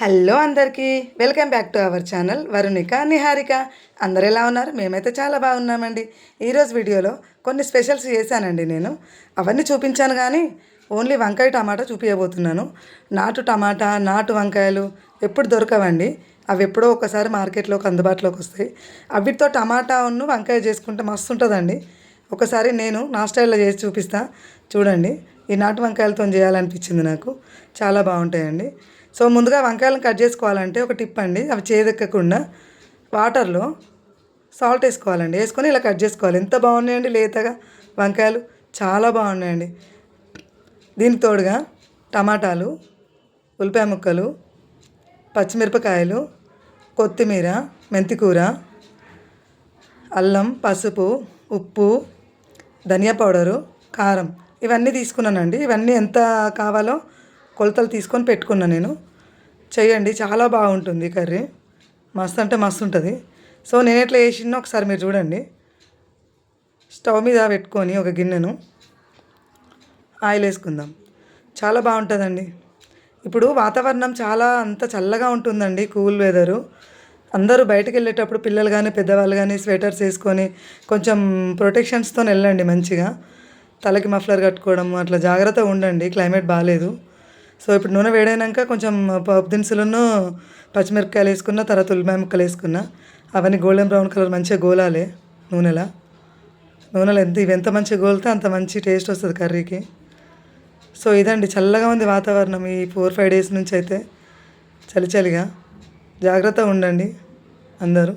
Hello అందరికీ. Welcome back to our channel Varunika Niharika అందరు ఎలా ఉన్నారు? మేమైతే చాలా బాగున్నామండి. ఈరోజు వీడియోలో కొన్ని స్పెషల్స్ చేశానండి నేను. అవన్నీ చూపించాను కానీ ఓన్లీ వంకాయ టమాటా చూపించబోతున్నాను నాటు టమాటా నాటు వంకాయలు ఎప్పుడు దొరకవండి. అవి ఎప్పుడో ఒకసారి మార్కెట్లోకి అందుబాటులోకి వస్తాయి. అవిటితో టమాటా ఉన్ను వంకాయ చేసుకుంటే మస్తు ఉంటుందండి. ఒకసారి నేను నా స్టైల్లో చేసి చూపిస్తా. చూడండి ఈ నాటు వంకాయలతో చేయాలనిపించింది నాకు. చాలా బాగుంటాయండి. సో ముందుగా వంకాయలను కట్ చేసుకోవాలంటే ఒక టిప్ అండి అవి చేదెక్కకుండా వాటర్లో సాల్ట్ వేసుకోవాలండి. వేసుకొని ఇలా కట్ చేసుకోవాలి. ఎంత బాగున్నాయండి లేతగా వంకాయలు? చాలా బాగున్నాయండి. దీనికి తోడుగా టమాటాలు ఉల్లిపాయ ముక్కలు పచ్చిమిరపకాయలు కొత్తిమీర మెంతికూర అల్లం పసుపు ఉప్పు ధనియా పౌడరు కారం. ఇవన్నీ తీసుకున్నానండి. ఇవన్నీ ఎంత కావాలో కొలతలు తీసుకొని పెట్టుకున్నాను నేను. చేయండి చాలా బాగుంటుంది కర్రీ. మస్తు అంటే మస్తు ఉంటుంది. సో నేను ఎట్లా వేసిందో ఒకసారి మీరు చూడండి. స్టవ్ మీద పెట్టుకొని ఒక గిన్నెను ఆయిల్ వేసుకుందాం. చాలా బాగుంటుందండి. ఇప్పుడు వాతావరణం చాలా అంత చల్లగా ఉంటుందండి కూల్ వెదరు. అందరూ బయటకు వెళ్ళేటప్పుడు పిల్లలు కానీ పెద్దవాళ్ళు కానీ స్వెటర్స్ వేసుకొని కొంచెం ప్రొటెక్షన్స్తో వెళ్ళండి మంచిగా. తలకి మఫ్లర్ కట్టుకోవడం అట్లా జాగ్రత్తగా ఉండండి క్లైమేట్ బాగాలేదు సో ఇప్పుడు నూనె వేడైనాక కొంచెం పప్పు దినుసులను పచ్చిమిరపకాయలు వేసుకున్న తర్వాత ఉల్లిపాయ ముక్కలు వేసుకున్న అవన్నీ గోల్డెన్ బ్రౌన్ కలర్ మంచిగా గోలాలి నూనెలో. నూనెలో ఎంత ఇవి ఎంత మంచిగా గోలితే అంత మంచి టేస్ట్ వస్తుంది కర్రీకి. సో ఇదండి చల్లగా ఉంది వాతావరణం ఈ ఫోర్ ఫైవ్ డేస్ నుంచి అయితే. చలి చలిగా. జాగ్రత్తగా ఉండండి అందరూ.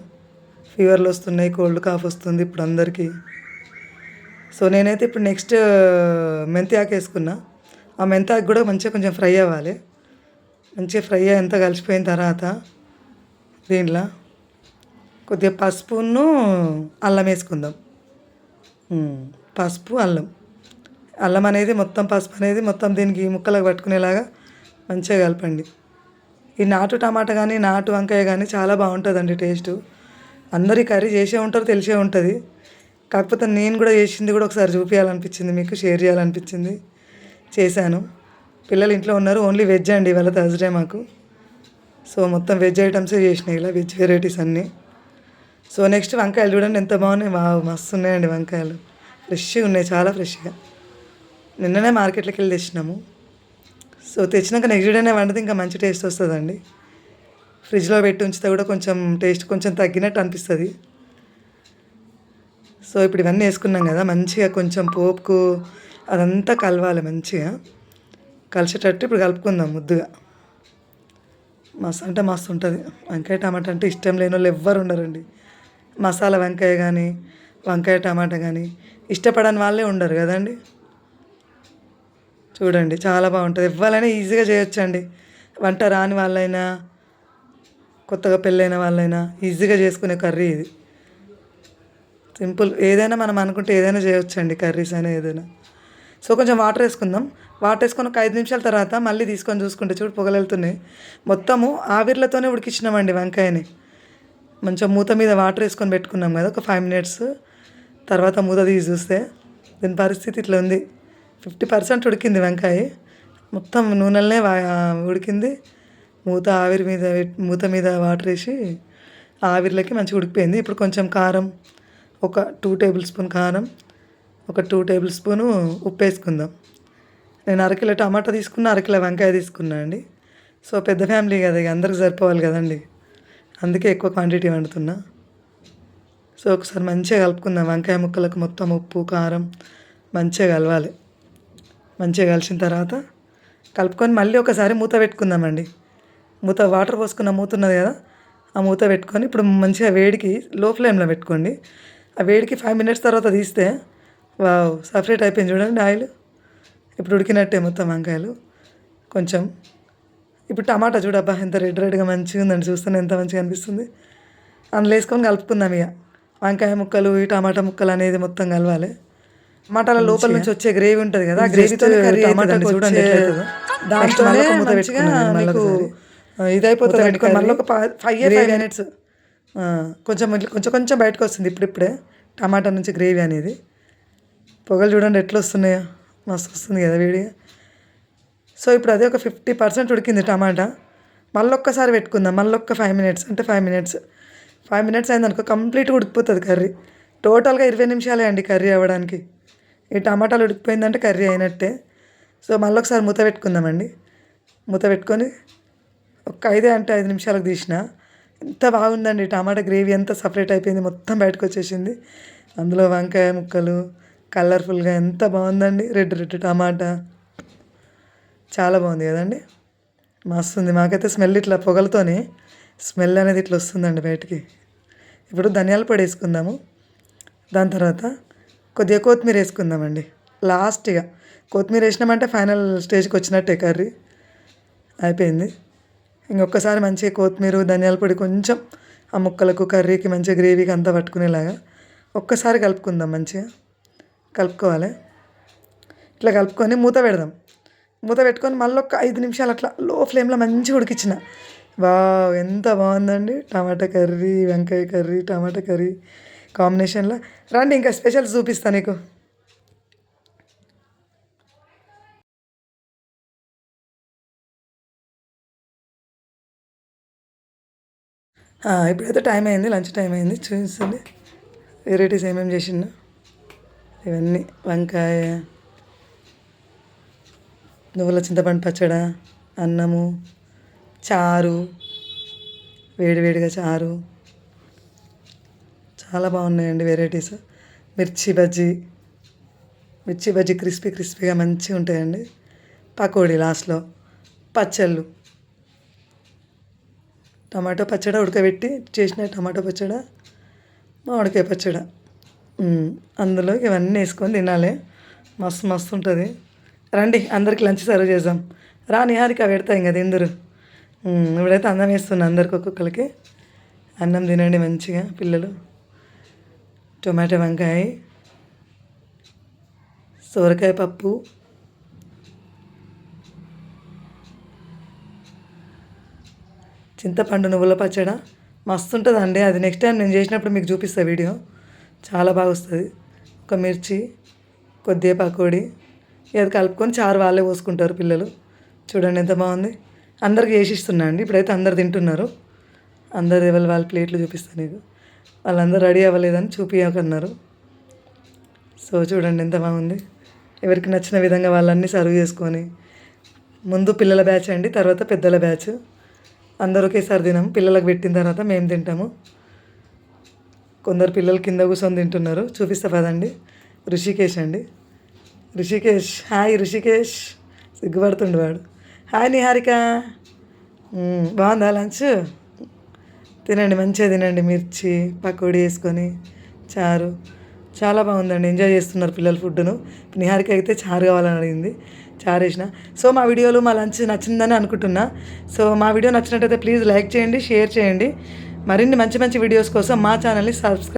ఫీవర్లు వస్తున్నాయి కోల్డ్ కాఫ్ వస్తుంది ఇప్పుడు అందరికీ. సో నేనైతే ఇప్పుడు నెక్స్ట్ మెంతి ఆకు ఆ మెంతి కూడా మంచిగా కొంచెం ఫ్రై అవ్వాలి. మంచిగా ఫ్రై అయ్యేంత కలిసిపోయిన తర్వాత దీనిలో కొద్దిగా పసుపును అల్లం వేసుకుందాం. పసుపు అల్లం. అల్లం అనేది మొత్తం పసుపు అనేది మొత్తం దీనికి ముక్కలకు పట్టుకునేలాగా మంచిగా కలపండి. ఈ నాటు టమాటా కానీ నాటు వంకాయ కానీ చాలా బాగుంటుందండి టేస్ట్. అందరి కర్రీ చేసే ఉంటారు తెలిసే ఉంటుంది. కాకపోతే నేను కూడా చేసింది కూడా ఒకసారి చూపించాలనిపించింది మీకు షేర్ చేయాలనిపించింది. చేశాను. పిల్లలు ఇంట్లో ఉన్నారు. ఓన్లీ వెజ్ అండి ఇవాళ థర్స్డే మాకు. సో మొత్తం వెజ్ ఐటమ్సే చేసినాయి ఇలా వెజ్ వెరైటీస్ అన్నీ. సో నెక్స్ట్ వంకాయలు చూడండి ఎంత బాగున్నాయి. వావ్ మస్తు ఉన్నాయండి వంకాయలు. ఫ్రెష్గా ఉన్నాయి చాలా ఫ్రెష్గా. నిన్ననే మార్కెట్లోకి వెళ్ళి తెచ్చినాము. సో తెచ్చినాక నెక్స్ట్ డేనే వండితే ఇంకా మంచి టేస్ట్ వస్తుందండి. ఫ్రిడ్జ్లో పెట్టి ఉంచితే కూడా కొంచెం టేస్ట్ కొంచెం తగ్గినట్టు అనిపిస్తుంది. సో ఇప్పుడు ఇవన్నీ వేసుకున్నాం కదా మంచిగా కొంచెం పోపుకు అదంతా కలవాలి మంచిగా. కలిసేటట్టు ఇప్పుడు కలుపుకుందాం ముద్దుగా. మస్తు అంటే మస్తు ఉంటుంది. వంకాయ టమాటా అంటే ఇష్టం లేని వాళ్ళు ఎవ్వరు ఉండరండి. మసాలా వంకాయ కానీ వంకాయ టమాటా కానీ ఇష్టపడని వాళ్ళే ఉండరు కదండి. చూడండి చాలా బాగుంటుంది. ఇవ్వాలైనా ఈజీగా చేయొచ్చండి. వంట రాని వాళ్ళైనా కొత్తగా పెళ్ళైన వాళ్ళైనా ఈజీగా చేసుకునే కర్రీ ఇది. సింపుల్ ఏదైనా మనం అనుకుంటే ఏదైనా చేయొచ్చండి కర్రీస్ అయినా ఏదైనా. సో కొంచెం వాటర్ వేసుకుందాం. వాటర్ వేసుకొని ఒక ఐదు నిమిషాల తర్వాత మళ్ళీ తీసుకొని చూసుకుంటే చూడు పొగలు వెళ్తున్నాయి. మొత్తము ఆవిర్లతోనే ఉడికించినామండి వంకాయని. మంచిగా మూత మీద వాటర్ వేసుకొని పెట్టుకున్నాం కదా ఒక ఫైవ్ మినిట్స్. తర్వాత మూత తీసి చూస్తే దీని పరిస్థితి ఇట్లా ఉంది. ఫిఫ్టీ పర్సెంట్ ఉడికింది వంకాయ. మొత్తం నూనెలనే ఉడికింది. మూత ఆవిరి మీద మూత మీద వాటర్ వేసి ఆవిర్లకి ఆవిరిలోకి మంచిగా ఉడికిపోయింది. ఇప్పుడు కొంచెం కారం ఒక టూ టేబుల్ స్పూన్ కారం ఒక టూ టేబుల్ స్పూను ఉప్పు వేసుకుందాం నేను అరకిలో టమాటా తీసుకున్నా అరకిలో వంకాయ తీసుకున్నా అండి. సో పెద్ద ఫ్యామిలీ కదా ఇక అందరికి సరిపోవాలి కదండి. అందుకే ఎక్కువ క్వాంటిటీ వండుతున్నా. సో ఒకసారి మంచిగా కలుపుకుందాం. వంకాయ ముక్కలకు మొత్తం ఉప్పు కారం మంచిగా కలవాలి. మంచిగా కలిసిన తర్వాత కలుపుకొని మళ్ళీ ఒకసారి మూత పెట్టుకుందామండి. మూత వాటర్ పోసుకున్న మూత ఉన్నది కదా ఆ మూత పెట్టుకొని ఇప్పుడు మంచిగా వేడికి లో ఫ్లేమ్లో పెట్టుకోండి. ఆ వేడికి ఫైవ్ మినిట్స్ తర్వాత తీస్తే వావ్ సపరేట్ అయిపోయింది చూడండి ఆయిల్. ఇప్పుడు ఉడికినట్టే మొత్తం వంకాయలు. కొంచెం ఇప్పుడు టమాటా చూడబ్బా ఎంత రెడ్ రెడ్గా మంచిగా ఉందండి చూస్తేనే ఎంత మంచిగా అనిపిస్తుంది. అందులో వేసుకొని కలుపుకుందాం ఇక. వంకాయ ముక్కలు ఈ టమాటా ముక్కలు అనేది మొత్తం కలవాలి. టమాటాల లోపల నుంచి వచ్చే గ్రేవీ ఉంటుంది కదా ఆ గ్రేవీతో టమాటా చూడండి. దాంట్లోనే మూత పెట్టుకున్నాను మళ్ళీ పెట్టుకొని ఒక ఫైవ్ ఫైవ్ మినిట్స్ కొంచెం కొంచెం కొంచెం బయటకు వస్తుంది ఇప్పుడిప్పుడే టమాటా నుంచి గ్రేవీ అనేది. పొగలు చూడండి ఎట్లా వస్తున్నాయో మస్తు వస్తుంది కదా వేడిగా సో ఇప్పుడు అదే ఒక ఫిఫ్టీ పర్సెంట్ ఉడికింది టమాటా. మళ్ళీ ఒక్కసారి పెట్టుకుందాం. మళ్ళీ ఒక్క ఫైవ్ మినిట్స్. అంటే ఫైవ్ మినిట్స్. ఫైవ్ మినిట్స్ అయిందనుకో కంప్లీట్గా ఉడికిపోతుంది కర్రీ. టోటల్గా ఇరవై నిమిషాలే అండి కర్రీ అవ్వడానికి. ఈ టమాటాలు ఉడికిపోయిందంటే కర్రీ అయినట్టే. సో మళ్ళీ ఒకసారి మూత పెట్టుకుందామండి. మూత పెట్టుకొని ఒక ఐదే అంటే ఐదు నిమిషాలకు తీసిన. ఎంత బాగుందండి టమాటా గ్రేవీ. ఎంత సపరేట్ అయిపోయింది. మొత్తం బయటకు వచ్చేసింది అందులో వంకాయ ముక్కలు కలర్ఫుల్గా ఎంత బాగుందండి. రెడ్ రెడ్ టమాటా. చాలా బాగుంది కదండి. మస్తుంది. మాకైతే స్మెల్ ఇట్లా పొగలతోనే స్మెల్ అనేది ఇట్లా వస్తుందండి బయటికి. ఇప్పుడు ధనియాల పొడి వేసుకుందాము. దాని తర్వాత కొద్దిగా కొత్తిమీర వేసుకుందామండి. లాస్ట్గా కొత్తిమీర వేసినామంటే ఫైనల్ స్టేజ్కి వచ్చినట్టే కర్రీ. అయిపోయింది. ఇంకొకసారి మంచిగా కొత్తిమీర ధనియాల పొడి కొంచెం ఆ ముక్కలకు కర్రీకి మంచిగా గ్రేవీకి అంతా పట్టుకునేలాగా ఒక్కసారి కలుపుకుందాం మంచిగా. కలుపుకోవాలి. ఇట్లా కలుపుకొని మూత పెడదాం. మూత పెట్టుకొని మళ్ళీ ఒక ఐదు నిమిషాలు అట్లా లో ఫ్లేమ్లో మంచిగా ఉడికిచ్చిన. బా ఎంత బాగుందండి. టమాటా కర్రీ వెంకాయ కర్రీ టమాటా కర్రీ కాంబినేషన్లో. రండి ఇంకా స్పెషల్ చూపిస్తాను నీకు. ఇప్పుడైతే టైం అయింది లంచ్ టైం అయింది. చూపించండి వెరైటీస్ ఏమేమి చేసిండు ఇవన్నీ. వంకాయ నువ్వుల చింతపండు పచ్చడ అన్నము చారు వేడివేడిగా చారు. చాలా బాగున్నాయండి వెరైటీస్. మిర్చి బజ్జీ మిర్చి బజ్జీ క్రిస్పీ క్రిస్పీగా మంచిగా ఉంటాయండి. పకోడీ లాస్ట్లో పచ్చళ్ళు. టమాటో పచ్చడి ఉడకబెట్టి చేసిన టమాటో పచ్చడి మామిడికాయ పచ్చడి. అందులో ఇవన్నీ వేసుకొని తినాలి. మస్తు మస్తు ఉంటుంది. రండి అందరికి లంచ్ సర్వ్ చేద్దాం. రా నిహారిక పెడతా ఇంకా తిందరు. ఇప్పుడైతే అన్నం వేస్తున్నా అందరికి ఒక్కొక్కరికి. అన్నం తినండి మంచిగా పిల్లలు. టొమాటో వంకాయ సోరకాయ పప్పు. చింతపండు నువ్వుల పచ్చడ. మస్తు ఉంటుందండి. అది నెక్స్ట్ టైం నేను చేసినప్పుడు మీకు చూపిస్తాను వీడియో. చాలా బాగా వస్తుంది. ఒక మిర్చి కొద్దిగా పకోడీ ఇది కలుపుకొని చారు వాళ్ళే పోసుకుంటారు పిల్లలు. చూడండి ఎంత బాగుంది. అందరికి వేసిస్తున్నా అండి. ఇప్పుడైతే అందరు తింటున్నారు. అందరు ఎవరు వాళ్ళ ప్లేట్లు చూపిస్తాను నీకు వాళ్ళందరూ రెడీ అవ్వలేదని చూపించకన్నారు సో చూడండి ఎంత బాగుంది. ఎవరికి నచ్చిన విధంగా వాళ్ళన్నీ సర్వ్ చేసుకొని ముందు పిల్లల బ్యాచ్ అండి తర్వాత పెద్దల బ్యాచ్. అందరూ ఒకేసారి తినాము పిల్లలకు పెట్టిన తర్వాత మేము తింటాము. కొందరు పిల్లలు కింద కూర్చొని తింటున్నారు. చూపిస్తా పదండి. ఋషికేష్ అండి. ఋషికేష్ హాయ్ ఋషికేష్ సిగ్గుపడుతుండు వాడు. హాయ్ నిహారిక. బాగుందా లంచ్? తినండి మంచిగా తినండి మిర్చి పకోడీ వేసుకొని చారు. చాలా బాగుందండి. ఎంజాయ్ చేస్తున్నారు పిల్లల ఫుడ్ను నిహారిక అయితే చారు కావాలని అడిగింది. చారు వేసిన. సో మా వీడియోలు మా లంచ్ నచ్చిందని అనుకుంటున్నా. సో మా వీడియో నచ్చినట్టయితే ప్లీజ్ లైక్ చేయండి షేర్ చేయండి. మరిన్ని మంచి మంచి వీడియోస్ కోసం మా ఛానల్ని సబ్స్క్రైబ్